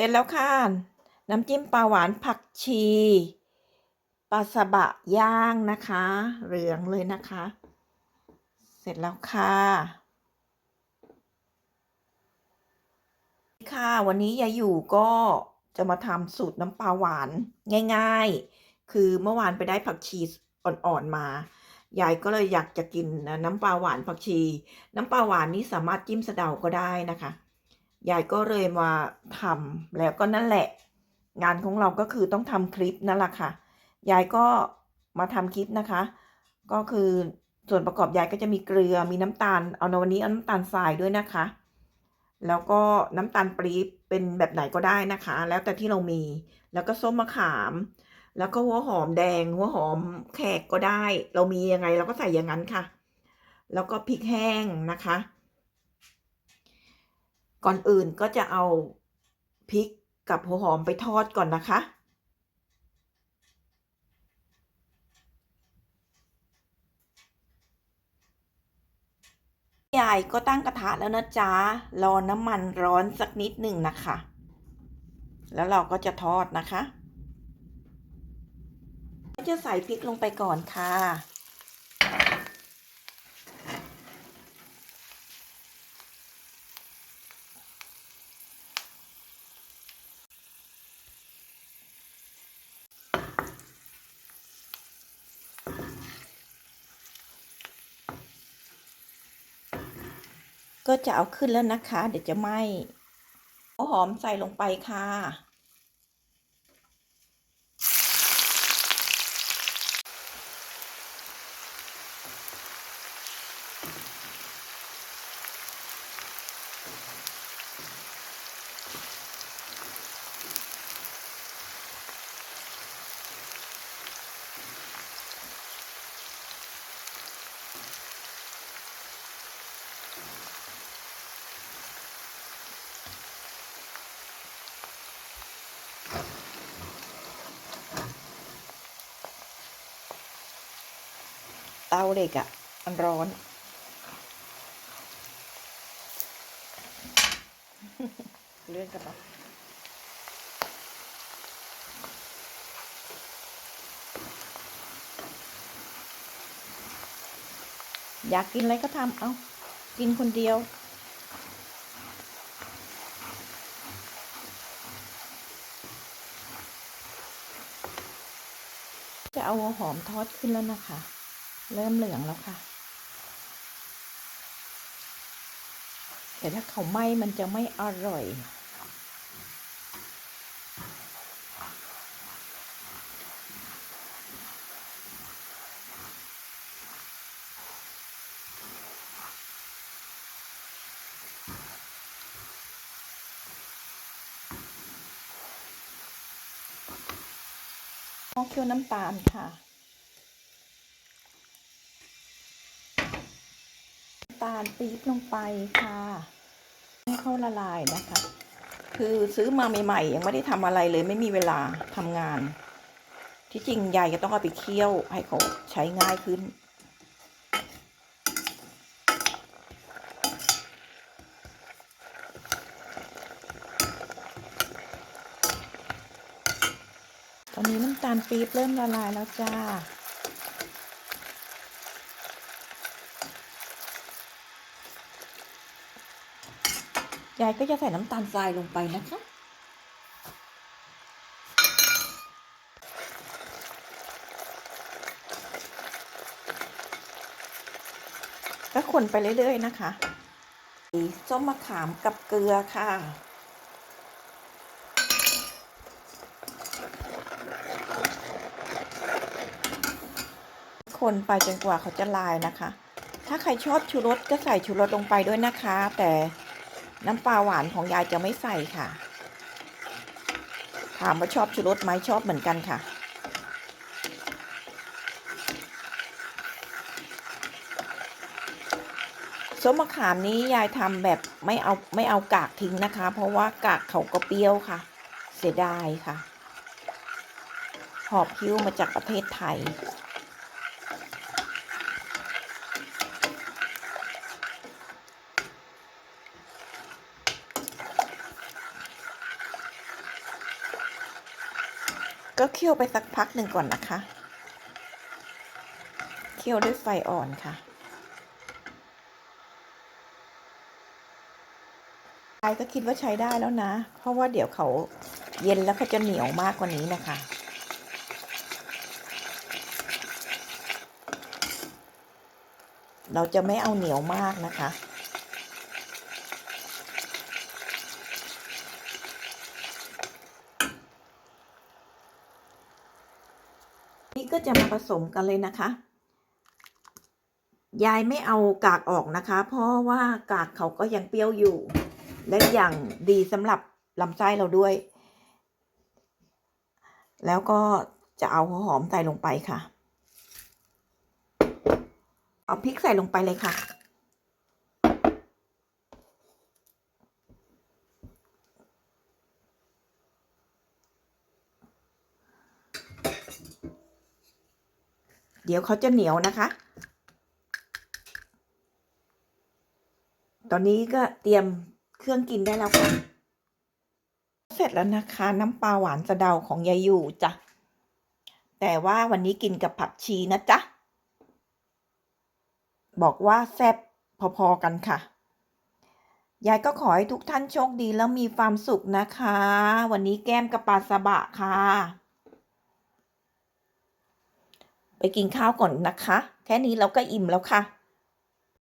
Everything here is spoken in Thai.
ร็จแล้วค่ะ น้ำจิ้มปลาหวานผักชีปลาสบะย่างนะคะ เหลืองเลยนะคะ เสร็จแล้วค่ะค่ะวันนี้ยายอยู่ก็จะมาทำสูตรน้ำปลาหวานง่าย ๆ คือเมื่อวานไปได้ผักชีอ่อนๆมายายก็เลยอยากจะกินน้ำปลาหวานผักชี น้ำปลาหวานนี้สามารถจิ้มสะเดาก็ได้นะคะ ยายก็เลยมาทำแล้วก็นั่นแหละ งานของเราก็คือต้องทำคลิปนั่นแหละค่ะ ยายก็มาทำคลิปนะคะ ก็คือส่วนประกอบยายก็จะมีเกลือมีน้ำตาล เอาในวันนี้เอาน้ำตาลทรายด้วยนะคะ แล้วก็น้ำตาลปรี๊บเป็นแบบไหนก็ได้นะคะ แล้วแต่ที่เรามี แล้วก็ส้มมะขาม แล้วก็หัวหอมแดง หัวหอมแขกก็ได้ เรามียังไงเราก็ใส่อย่างนั้นค่ะ แล้วก็พริกแห้งนะคะ ก่อนอื่นก็จะเอาพริกกับหัวหอมไปทอดก่อนนะคะ ยายก็ตั้งกระทะแล้วนะจ๊ะ รอน้ำมันร้อนสักนิดหนึ่งนะคะ แล้วเราก็จะทอดนะคะ ก็จะใส่พริกลงไปก่อนค่ะ ก็จะเอาขึ้นแล้วนะคะ เดี๋ยวจะไหม้หัวหอมใส่ลงไปค่ะ เตาเหล็กอะ่ะ มันร้อน เลื่อนกันปะอยากกินอะไรก็ทำเอา กินคนเดียว จะเอาหัวหอมทอดขึ้นแล้วนะคะ เริ่มเหลืองแล้วค่ะแต่ถ้าเขาไหม้มันจะไม่อร่อย เคี่ยวน้ำตาลค่ะ น้ำตาลปี๊บลงไปค่ะให้เขาละลายนะคะ คือซื้อมาใหม่ๆ ยังไม่ได้ทำอะไรเลยไม่มีเวลาทำงาน ที่จริงยายก็ต้องเอาไปเคี่ยวให้เขาใช้ง่ายขึ้น ตอนนี้น้ำตาลปี๊บเริ่มละลายแล้วจ้า ยายก็จะใส่น้ำตาลทรายลงไปนะคะ ก็คนไปเรื่อยๆนะคะ ส้มมะขามกับเกลือค่ะ คนไปจนกว่าเขาจะลายนะคะ ถ้าใครชอบชูรสก็ใส่ชูรสลงไปด้วยนะคะ แต่น้ำปลาหวานของยายจะไม่ใส่ค่ะ ถามว่าชอบชูรสไหมชอบเหมือนกันค่ะ ส้มมะขามนี้ยายทำแบบไม่เอาไม่เอากากทิ้งนะคะ เพราะว่ากากเขาก็เปรี้ยวค่ะ เสียดายค่ะ หอบพิ้วมาจากประเทศไทย ก็เคี่ยวไปสักพักหนึ่งก่อนนะคะ เคี่ยวด้วยไฟอ่อนค่ะยายก็คิดว่าใช้ได้แล้วนะ เพราะว่าเดี๋ยวเขาเย็นแล้วเขาจะเหนียวมากกว่านี้นะคะเราจะไม่เอาเหนียวมากนะคะ ก็จะมาผสมกันเลยนะคะ ยายไม่เอากากออกนะคะ เพราะว่ากากเขาก็ยังเปรี้ยวอยู่ และอย่างดีสำหรับลำไส้เราด้วย แล้วก็จะเอาหัวหอมใส่ลงไปค่ะ เอาพริกใส่ลงไปเลยค่ะ ดี๋ยวเขาจะเหนียวนะคะ ตอนนี้ก็เตรียมเครื่องกินได้แล้วค่ะ เสร็จแล้วนะคะ น้ำปลาหวานสะเดาของยายอยู่จ้ะ แต่ว่าวันนี้กินกับผักชีนะจ๊ะ บอกว่าแซ่บพอๆกันค่ะ ยายก็ขอให้ทุกท่านโชคดีแล้วมีความสุขนะคะ วันนี้แก้มกับปลาซาบะค่ะ ไปกินข้าวก่อนนะคะ แค่นี้เราก็อิ่มแล้วค่ะ